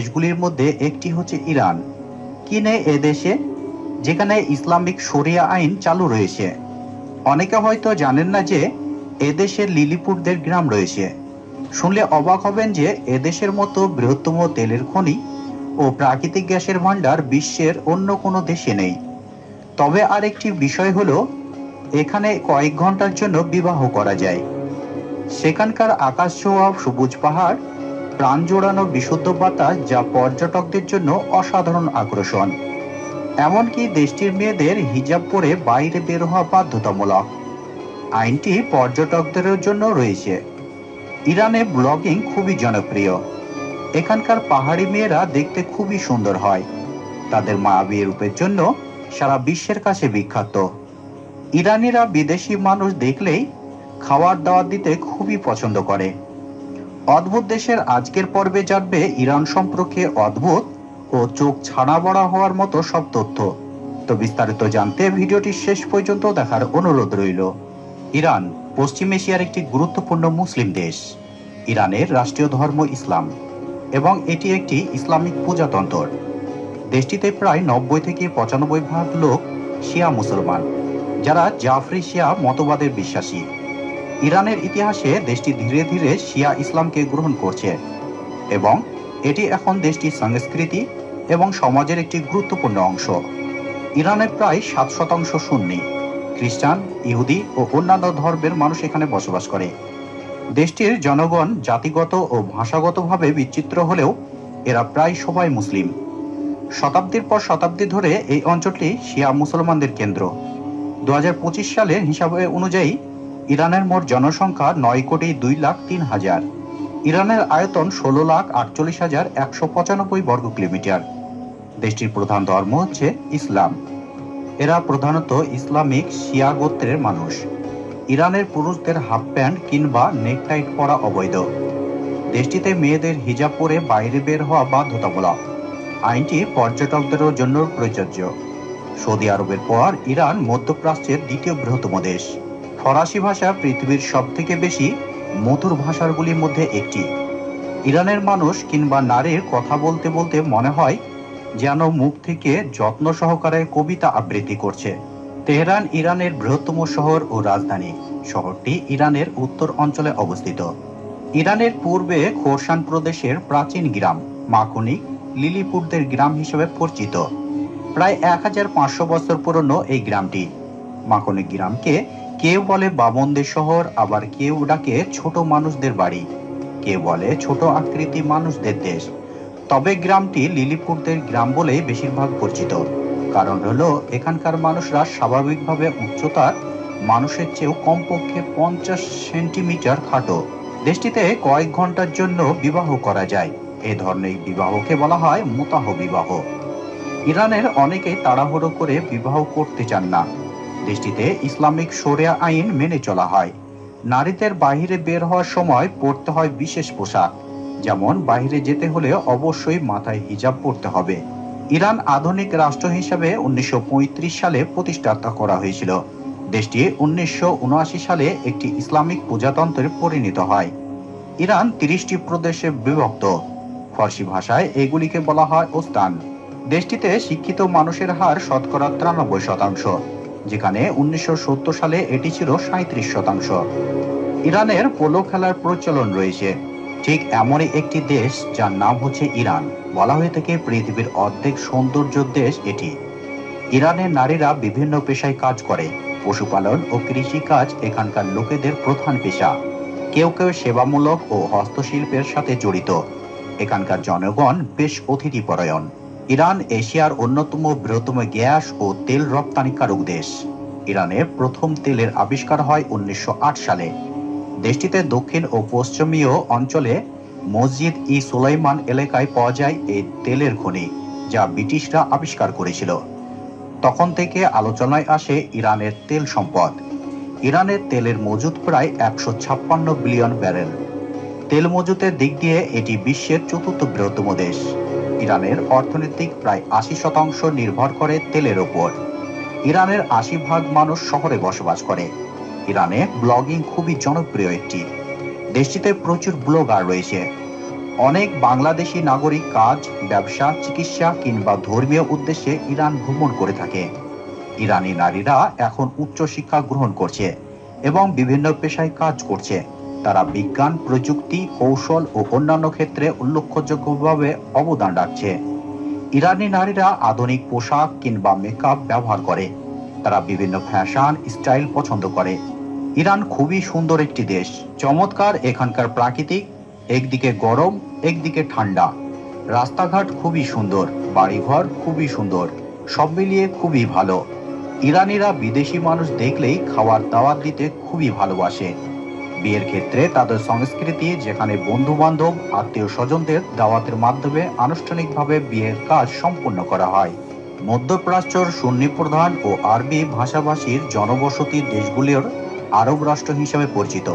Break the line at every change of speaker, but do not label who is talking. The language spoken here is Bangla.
দেশগুলির মধ্যে একটি হচ্ছে ইরান, কি নেই এ দেশে, যেখানে ইসলামিক শরিয়া আইন চালু রয়েছে। অনেকে হয়তো জানেন না যে এদেশের লিলিপুরদের গ্রাম রয়েছে। শুনলে অবাক হবেন যে এদেশের মতো বৃহত্তম তেলের খনি ও প্রাকৃতিক গ্যাসের ভাণ্ডার বিশ্বের অন্য কোনো দেশে নেই। তবে আরেকটি বিষয় হলো, এখানে কয়েক ঘণ্টার জন্য বিবাহ করা যায়। সেখানকার আকাশ ছোঁয়া, সবুজ পাহাড় প্রাণ জোড়ানো বিশুদ্ধ বাতাস যা পর্যটকদের জন্য অসাধারণ আকর্ষণ। এমনকি দেশটির মেয়েদের হিজাব পরে বাইরে বের হওয়া বাধ্যতামূলক। আইনটি পর্যটকদের জন্য রয়েছে। ইরানে ব্লগিং খুবই জনপ্রিয়। এখানকার পাহাড়ি মেয়েরা দেখতে খুবই সুন্দর হয়। তাদের মায়াবী রূপের জন্য সারা বিশ্বের কাছে বিখ্যাত। ইরানিরা বিদেশি মানুষ দেখলেই খাবার দাওয়াত দিতে খুবই পছন্দ করে। অদ্ভুত দেশের আজকের পর্বে জানবে ইরান সম্পর্কে অদ্ভুত ও চোখ ছাড়া বড়া হওয়ার মতো সব তথ্য। তো বিস্তারিত জানতে ভিডিওটি শেষ পর্যন্ত দেখার অনুরোধ রইল। ইরান, পশ্চিম এশিয়ার একটি গুরুত্বপূর্ণ মুসলিম দেশ। ইরানের রাষ্ট্রীয় ধর্ম ইসলাম এবং এটি একটি ইসলামিক পূজাতন্ত্র দেশটিতে প্রায় নব্বই থেকে পঁচানব্বই ভাগ লোক শিয়া মুসলমান, যারা জাফরি শিয়া মতবাদের বিশ্বাসী। ইরানের ইতিহাসে দেশটি ধীরে ধীরে শিয়া ইসলামকে গ্রহণ করছে এবং এটি এখন দেশটির সংস্কৃতি এবং সমাজের একটি গুরুত্বপূর্ণ অংশ। ইরানের প্রায় সাত শতাংশ সুন্নি, খ্রিস্টান, ইহুদি ও অন্যান্য ধর্মের মানুষ এখানে বসবাস করে। দেশটির জনগণ জাতিগত ও ভাষাগতভাবে বিচিত্র হলেও এরা প্রায় সবাই মুসলিম। শতাব্দীর পর শতাব্দী ধরে এই অঞ্চলটি শিয়া মুসলমানদের কেন্দ্র। দু হাজার পঁচিশ সালের হিসাবে অনুযায়ী ইরানের মোট জনসংখ্যা নয় কোটি দুই লাখ তিন হাজার। ইরানের আয়তন ষোলো লাখ আটচল্লিশ হাজার একশো পঁচানব্বই বর্গ কিলোমিটার। দেশটির প্রধান ধর্ম হচ্ছে ইসলাম। এরা প্রধানত ইসলামিক শিয়া গোত্রের মানুষ। ইরানের পুরুষদের হাফ প্যান্ট কিংবা নেকটাইট পরা অবৈধ। দেশটিতে মেয়েদের হিজাব পরে বাইরে বের হওয়া বাধ্যতামূলক। আইনটি পর্যটকদের জন্য প্রযোজ্য। সৌদি আরবের পর ইরান মধ্যপ্রাচ্যের দ্বিতীয় বৃহত্তম দেশ। ফরাসি ভাষা পৃথিবীর সব থেকে বেশি মধুর ভাষাগুলির মধ্যে একটি। ইরানের মানুষ কিংবা নারীর কথা বলতে বলতে মনে হয় যেন মুখ থেকে যত্ন সহকারে কবিতা আবৃত্তি করছে। তেহরান ইরানের বৃহত্তম শহর ও রাজধানী। শহরটি ইরানের উত্তর অঞ্চলে অবস্থিত। ইরানের পূর্বে খোরসান প্রদেশের প্রাচীন গ্রাম মাকুনিক লিলিপুরদের গ্রাম হিসেবে পরিচিত। প্রায় এক হাজার পাঁচশো বছর পুরনো এই গ্রামটি। মাকুনিক গ্রামকে কেউ বলে বামনদের শহর, আবার কেউ ডাকে ছোট মানুষদের বাড়ি। কেউ বলে ছোট আকৃতি মানুষদের দেশ। তবে গ্রামটি লিলিপুরদের গ্রাম বলেই বেশিরভাগ পরিচিত। কারণ হলো, এখানকার মানুষরা স্বাভাবিকভাবে উচ্চতার, মানুষের চেয়েও কমপক্ষে পঞ্চাশ সেন্টিমিটার খাটো। দেশটিতে কয়েক ঘণ্টার জন্য বিবাহ করা যায়। এ ধরনের বিবাহকে বলা হয় মোতাহ বিবাহ। ইরানের অনেকেই তাড়াহুড়ো করে বিবাহ করতে চান না। দেশটিতে ইসলামিক শরিয়া আইন মেনে চলা হয়। নারীদের বাইরে বের হওয়ার সময় পরতে হয় বিশেষ পোশাক। যেমন বাইরে যেতে হলে অবশ্যই মাথায় হিজাব পরতে হবে। ইরান আধুনিক রাষ্ট্র হিসাবে উনিশশো পঁয়ত্রিশ সালে প্রতিষ্ঠাতা করা হয়েছিল। দেশটি উনিশশো সালে একটি ইসলামিক প্রজাতন্ত্রে পরিণত হয়। ইরান তিরিশটি প্রদেশে বিভক্ত। ফার্সি ভাষায় এগুলিকে বলা হয় ওস্তান। দেশটিতে শিক্ষিত মানুষের হার শতকরা তিরানব্বই শতাংশ। যেখানে উনিশশো সালে এটি ছিল সাঁত্রিশ শতাংশ। ইরানের পোলো খেলার প্রচলন রয়েছে। ঠিক এমনই একটি দেশ যার নাম হচ্ছে ইরান। বলা হয়ে থাকে পৃথিবীর অর্ধেক সৌন্দর্য দেশ এটি। ইরানের নারীরা বিভিন্ন পেশায় কাজ করে। পশুপালন ও কৃষি কাজ এখানকার লোকেদের প্রধান পেশা। কেউ কেউ সেবামূলক ও হস্তশিল্পের সাথে জড়িত। এখানকার জনগণ বেশ অতিথিপরায়ণ। ইরান, এশিয়ার অন্যতম বৃহত্তম গ্যাস ও তেল রপ্তানিকারক দেশ। ইরানের প্রথম তেলের আবিষ্কার হয় উনিশশো আট সালে। দেশটিতে দক্ষিণ ও পশ্চিমীয় অঞ্চলে মসজিদ ই সুলাইমান এলাকায় পাওয়া যায় এই তেলের খনি, যা ব্রিটিশরা আবিষ্কার করেছিল। তখন থেকে আলোচনায় আসে ইরানের তেল সম্পদ। ইরানের তেলের মজুদ প্রায় একশো ছাপ্পান্ন বিলিয়ন ব্যারেল। তেল মজুতের দিক দিয়ে এটি বিশ্বের চতুর্থ বৃহত্তম দেশ। ইরানের অর্থনৈতিক প্রায় আশি শতাংশ নির্ভর করে তেলের ওপর। ইরানের আশি ভাগ মানুষ শহরে বসবাস করে। ইরানে ব্লগিং খুবই জনপ্রিয় একটি। দেশটিতে প্রচুর ব্লগার রয়েছে। অনেক বাংলাদেশি নাগরিক কাজ, ব্যবসা, চিকিৎসা কিংবা ধর্মীয় উদ্দেশ্যে ইরান ভ্রমণ করে থাকে। ইরানি নারীরা এখন উচ্চশিক্ষা গ্রহণ করছে এবং বিভিন্ন পেশায় কাজ করছে। তারা বিজ্ঞান, প্রযুক্তি, কৌশল ও অন্যান্য ক্ষেত্রে উল্লেখযোগ্যভাবে অবদান রাখছে। ইরানি নারীরা আধুনিক পোশাক কিংবা মেকআপ ব্যবহার করে। তারা বিভিন্ন ফ্যাশন স্টাইল পছন্দ করে। ইরান খুবই সুন্দর একটি দেশ। চমৎকার এখানকার প্রাকৃতিক, একদিকে গরম, একদিকে ঠান্ডা। রাস্তাঘাট খুবই সুন্দর, বাড়িঘর খুবই সুন্দর, সব মিলিয়ে খুবই ভালো। ইরানিরা বিদেশি মানুষ দেখলেই খাওয়ার দাওয়াত দিতে খুবই ভালোবাসে। বিয়ের ক্ষেত্রে তাদের সংস্কৃতি, যেখানে বন্ধু বান্ধব আত্মীয় স্বজনদের দাওয়াতের মাধ্যমে আনুষ্ঠানিকভাবে বিয়ের কাজ সম্পন্ন করা হয়। মধ্যপ্রাচ্যর সুন্নি প্রধান ও আরবি ভাষাভাষীর জনবসতি দেশগুলির আরব রাষ্ট্র হিসেবে পরিচিত।